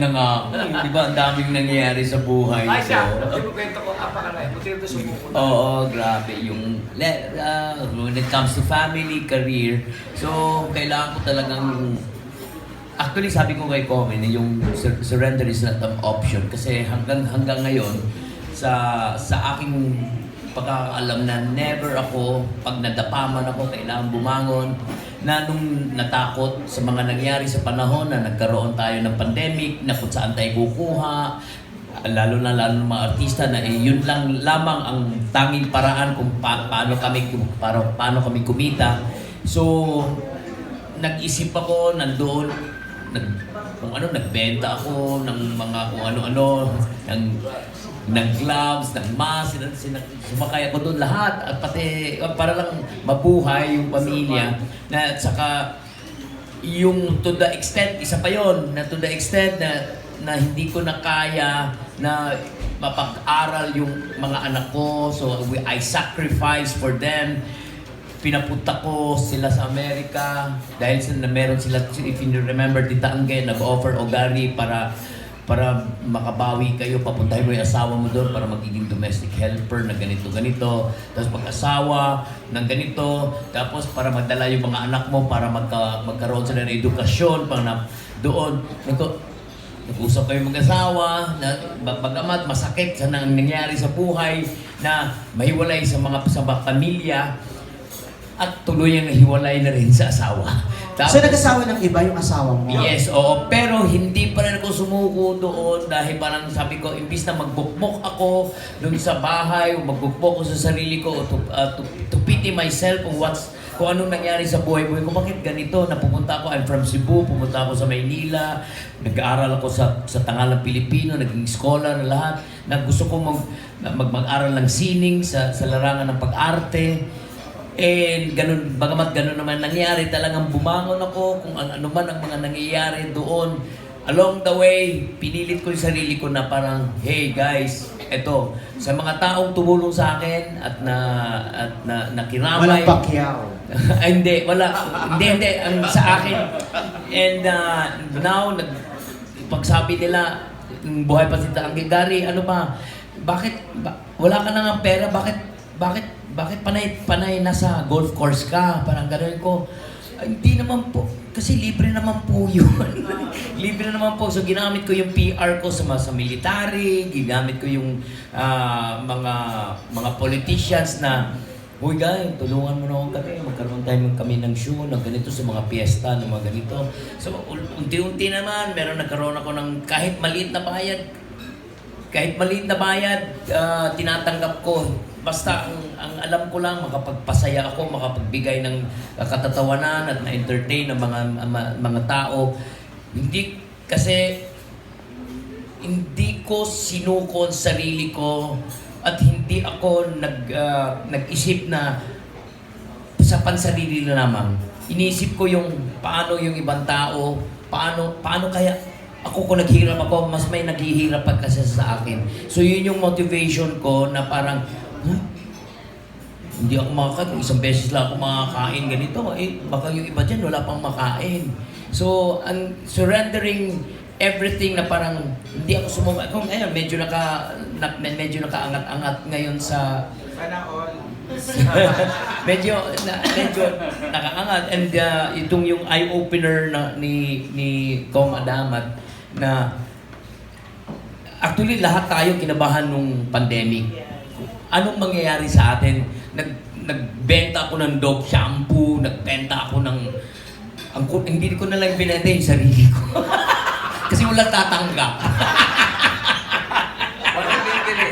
na nga ako. Di ba, ang daming nangyayari sa buhay Ay siya, ko. kinukwento ko, apakalay. Buti ito sumuko na. Oo, grabe. Yung, le- ah, when it comes to family, career, so, kailangan ko talagang yung, actually, sabi ko kay Comen, yung sur- surrender is not an option. Kasi hanggang, hanggang ngayon, sa, sa aking pagkakaalam na never ako, pag nadapaman ako, kailangan bumangon, na nung natakot sa mga nangyari sa panahon na nagkaroon tayo ng pandemic, na kung saan tayo kukuha, lalo na lalo ng mga artista na eh, yun lang lamang ang tanging paraan kung pa- paano kami para paano kami kumita. So nag-isip ako nandoon nag kung ano nagbenta ako ng mga kung ano-ano ng ng gloves, ng mask, sin- sin- sumakay ako doon lahat at pati para lang mabuhay yung pamilya na at saka yung to the extent, isa pa yon na to the extent na, na hindi ko na kaya na mapag-aral yung mga anak ko. So we, I sacrifice for them. Pinapunta ko sila sa Amerika dahil sila, meron sila, if you remember, Tita Angge, nag-offer Ogari para para makabawi kayo, papuntahin mo yung asawa mo doon para magiging domestic helper na ganito, ganito. Tapos pag-asawa ng ganito, tapos para magdala yung mga anak mo para magka, magkaroon sila ng edukasyon, para na, doon. Nagko, nag-usap kayo mag-asawa, na bag- bagamat masakit sa nang nangyari sa buhay, na mahiwalay sa mga sa pamilya, at tuloy ang hiwalay na rin sa asawa. So nag-asawa ng iba yung asawa mo? Yes, oo. Pero hindi pa rin ako sumuko doon dahil parang sabi ko, imbis na magbukbok ako doon sa bahay o magbukbok ko sa sarili ko to, uh, to, to pity myself kung what's kung anong nangyari sa buhay-buhay ko. Bakit ganito? Napupunta ako, I'm from Cebu, pumunta ako sa Maynila, nag-aaral ako sa, sa Tangalang Pilipino, naging scholar na lahat, na gusto ko mag, mag, mag-aral ng sining sa, sa larangan ng pag-arte. And ganun, bagamat ganun naman nangyari, talagang bumangon ako kung ano, man ang mga nangyayari doon. Along the way, pinilit ko yung sarili ko na parang, hey guys, eto, sa mga taong tumulong sa akin at na at na nakiramay. Walang pakyaw. Ay, hindi, wala. hindi, hindi. Ang sa akin. And uh, now, nag, pagsabi nila, "Mm, buhay pa si Tanggi, Gary, ano ba? Bakit, ba, wala ka na nga pera, bakit, bakit, bakit panay, panay nasa golf course ka? Parang gano'n ko. "Ay, hindi naman po. Kasi libre naman po yun. libre naman po. So, ginamit ko yung PR ko sa, sa military, ginamit ko yung ah, mga mga politicians na Uy guys, tulungan mo na akong kami. Magkaroon tayo kami ng show, ng ganito sa mga piyesta, ng mga ganito. So, un- unti-unti naman, meron nagkaroon ako ng kahit maliit na bayad. Kahit maliit na bayad, ah, tinatanggap ko. Basta ang, ang alam ko lang, makapagpasaya ako, makapagbigay ng ah, katatawanan at na-entertain ng mga, mga, mga tao. Hindi, kasi hindi ko sinuko ang sarili ko at hindi ako nag ah, nag-isip na sa pansarili na lamang. Iniisip ko yung paano yung ibang tao, paano paano kaya ako kung naghihirap ako, mas may naghihirap pa kasi sa akin. So yun yung motivation ko na parang, huh? Hindi ako makakain. Isang beses lang ako makakain ganito, eh, baka yung iba dyan wala pang makain. So, ang surrendering everything na parang hindi ako sumama. Kung ngayon, medyo naka, na, medyo nakaangat-angat ngayon sa Sana all. medyo na, medyo nakaangat and uh, itong yung eye opener na ni ni Com Adamat na actually lahat tayo kinabahan nung pandemic. Anong mangyayari sa atin? Nag nagbenta ako ng dog shampoo, nagbenta ako ng ang hindi ko na lang binenta yung sarili ko. Kasi walang tatanggap. Walang bibili.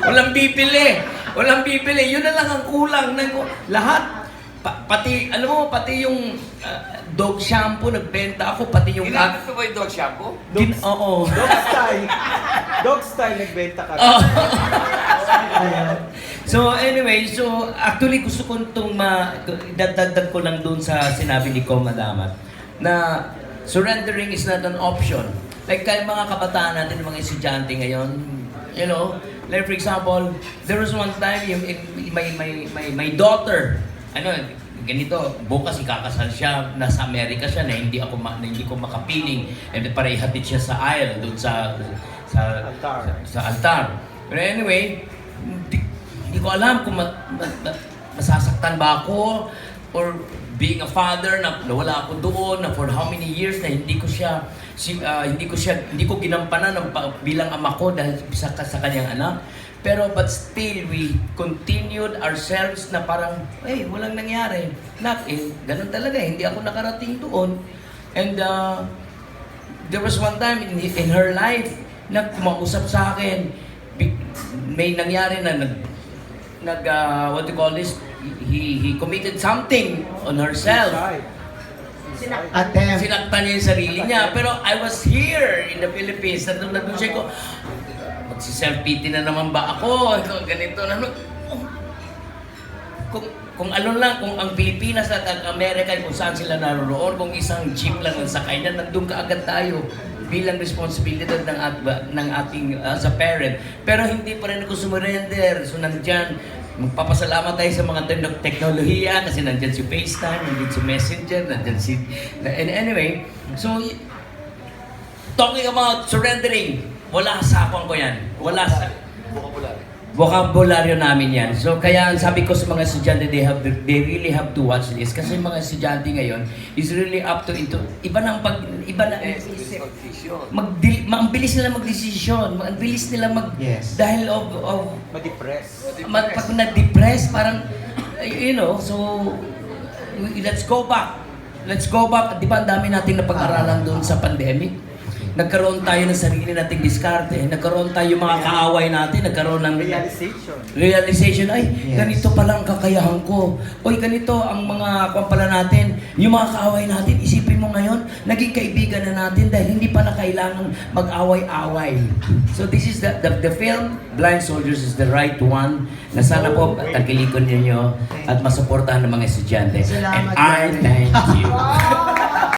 Walang bibili. Walang bibili. Yun na lang ang kulang. Nag- lahat. Pa- pati, alam mo, pati yung ah, dog shampoo, nagbenta ako. Pati yung Ginamit ko ba yung dog shampoo? Din, oo. Dog style. Dog style nagbenta ka. Oo. So anyway, so actually gusto ko itong ma... Dadagdag ko lang doon sa sinabi ni Com Madamat na surrendering is not an option. Like kayo mga kabataan natin, mga estudyante ngayon, you know, like for example, there was one time, yung, my, my, my, my daughter, ano, ganito, bukas ikakasal siya, nasa Amerika siya na hindi ako ma- na hindi ko makapiling. And para ihatid siya sa aisle doon sa sa Altar. Sa, sa altar. Pero anyway, hindi, hindi ko alam kung ma- ma- ma- masasaktan ba ako or being a father na nawala ako doon na for how many years na hindi ko siya si, ah, hindi ko siya hindi ko ginampanan ng bilang ama ko dahil sa, sa kanyang anak. Pero but still, we continued ourselves na parang, eh, walang nangyari. Nak, eh, ganun talaga, hindi ako nakarating doon. And uh, there was one time in, in her life na kumausap sa akin, may nangyari na nag, nag uh, what do you call this, he, he committed something on herself. Attempt. Sinaktan niya yung sarili niya. Pero I was here in the Philippines. Nandun na doon siya ko, magsi-self-pity na naman ba ako? Ito, Ganito na. ano? Kung, kung ano lang, kung ang Pilipinas at ang Amerika, kung saan sila naroon, kung isang jeep lang ang sakay na, nandun ka agad tayo bilang responsibilidad ng, at, ng ating as a parent. Pero hindi pa rin ako sumurrender. So nandyan, magpapasalamat tayo sa mga te- teknolohiya kasi nandyan si FaceTime, nandyan si Messenger, nandyan si... And anyway, so talking about surrendering, wala sa akong ko yan. Wala sa vocabulary namin yan. So kaya ang sabi ko sa mga estudyante, they have they really have to watch this kasi yung mga estudyante ngayon is really up to into iba nang pag iba na mag ang bilis nila magdesisyon, ang bilis nila mag Yes. dahil of of Ma-depress. mag, pag na-depress, parang, you know, so, let's go back. Let's go back. Di ba ang dami nating napag-aralan doon sa pandemic? Nagkaroon tayo ng sarili nating diskarte. Nagkaroon tayo mga kaaway natin. Nagkaroon ng Realization. realization, ay, Yes. ganito pala ang kakayahan ko. Oy, ganito ang mga kwan pala natin. Yung mga kaaway natin, isipin mo ngayon, naging kaibigan na natin dahil hindi pala kailangan mag-away-away. So this is the, the, the film, Blind Soldiers is the right one na sana po tagilikan ninyo at masuportahan ng mga estudyante. And I thank you. Wow!